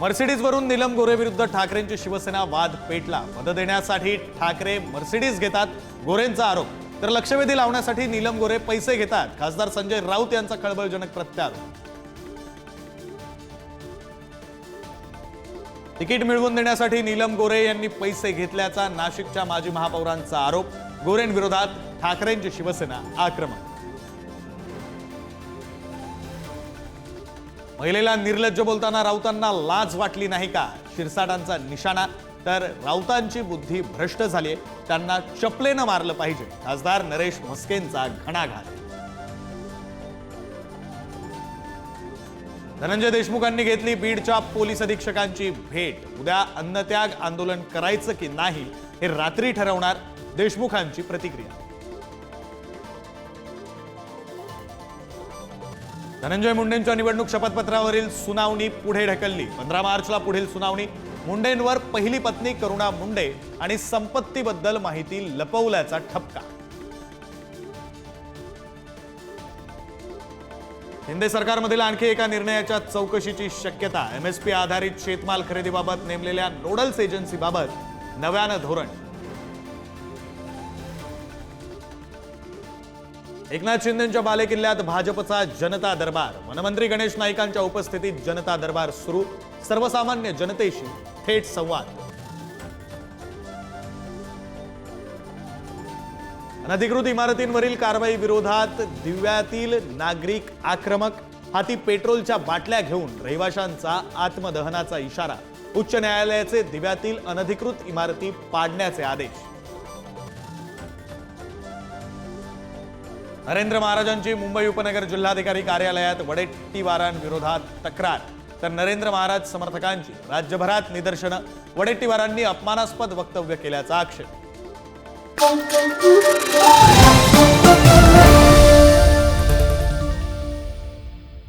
मर्सिडीजवरून नीलम गोरे विरुद्ध ठाकरेंची शिवसेना वाद पेटला. मदत देण्यासाठी ठाकरे मर्सिडीज घेतात गोरेंचा आरोप. तर लक्षवेधी लावण्यासाठी नीलम गोरे पैसे घेतात. खासदार संजय राऊत यांचा खळबळजनक प्रत्यारोप. तिकीट मिळवून देण्यासाठी नीलम गोरे यांनी पैसे घेतल्याचा नाशिकच्या माजी महापौरांचा आरोप. गोरेंविरोधात ठाकरेंची शिवसेना आक्रमक महिलेला निर्लज्ज बोलताना राऊतांना लाज वाटली नाही का? शिरसाटांचा निशाणा. तर राऊतांची बुद्धी भ्रष्ट झाली त्यांना चपलेनं मारलं पाहिजे. खासदार नरेश म्हस्केंचा घणाघात. धनंजय देशमुखांनी घेतली बीडच्या पोलीस अधीक्षकांची भेट. उद्या अन्नत्याग आंदोलन करायचं की नाही हे रात्री ठरवणार देशमुखांची प्रतिक्रिया. धनंजय मुंडेंच्या निवडणूक शपथपत्रावरील सुनावणी पुढे ढकलली. पंधरा मार्चला पुढील सुनावणी. मुंडेंवर पहिली पत्नी करुणा मुंडे आणि संपत्तीबद्दल माहिती लपवल्याचा ठपका. शिंदे सरकारमधील आणखी एका निर्णयाच्या चौकशीची शक्यता. एमएसपी आधारित शेतमाल खरेदीबाबत नेमलेल्या नोडल्स एजन्सीबाबत नव्यानं धोरण. एकनाथ शिंदेच्या बालेकिल्ल्यात भाजपचा जनता दरबार. वनमंत्री गणेश नाईकांच्या उपस्थितीत जनता दरबार सुरू. सर्वसामान्य जनतेशी थेट संवाद. अनधिकृत इमारतींवरील कारवाई विरोधात दिव्यातील नागरिक आक्रमक हाती पेट्रोलच्या बाटल्या घेऊन रहिवाशांचा आत्मदहनाचा इशारा. उच्च न्यायालयाचे दिव्यातील अनधिकृत इमारती पाडण्याचे आदेश. नरेंद्र महाराजांची मुंबई उपनगर जिल्हाधिकारी कार्यालयात वडेट्टीवारांविरोधात तक्रार. तर नरेंद्र महाराज समर्थकांची राज्यभरात निदर्शनं. वडेट्टीवारांनी अपमानास्पद वक्तव्य केल्याचा आक्षेप.